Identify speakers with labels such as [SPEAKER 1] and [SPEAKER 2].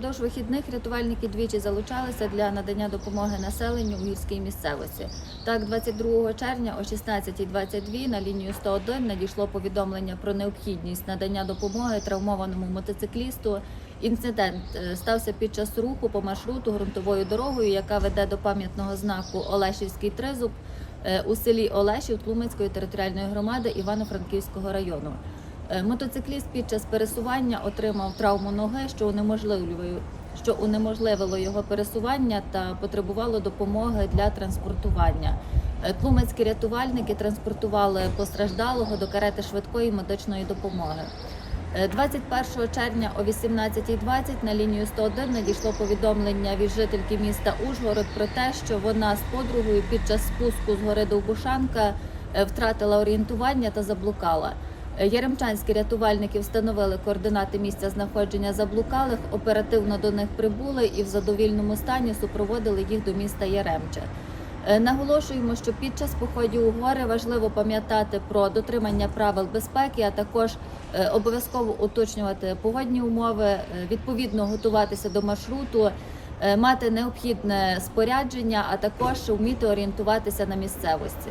[SPEAKER 1] Упродовж вихідних рятувальники двічі залучалися для надання допомоги населенню у гірській місцевості. Так, 22 червня о 16.22 на лінію 101 надійшло повідомлення про необхідність надання допомоги травмованому мотоциклісту. Інцидент е, стався під час руху по маршруту ґрунтовою дорогою, яка веде до пам'ятного знаку Олешівський тризуб е, у селі Олешів Тлумацької територіальної громади Івано-Франківського району. Е, Мотоцикліст під час пересування отримав травму ноги, що унеможливлює що унеможливило його пересування та потребувало допомоги для транспортування. Е, Тлумацькі рятувальники транспортували постраждалого до карети швидкої медичної допомоги. Е, 21 червня о 18.20 на лінію 101 надійшло повідомлення від жительки міста Ужгород про те, що вона з подругою під час спуску з гори Довбушанка е, втратила орієнтування та заблукала. Яремчанські рятувальники встановили координати місця знаходження заблукалих, оперативно до них прибули і в задовільному стані супроводили їх до міста Яремче. Е, Наголошуємо, що під час походів у гори важливо пам'ятати про дотримання правил безпеки, а також е, обов'язково уточнювати погодні умови, е, відповідно готуватися до маршруту, мати необхідне спорядження, а також вміти орієнтуватися на місцевості.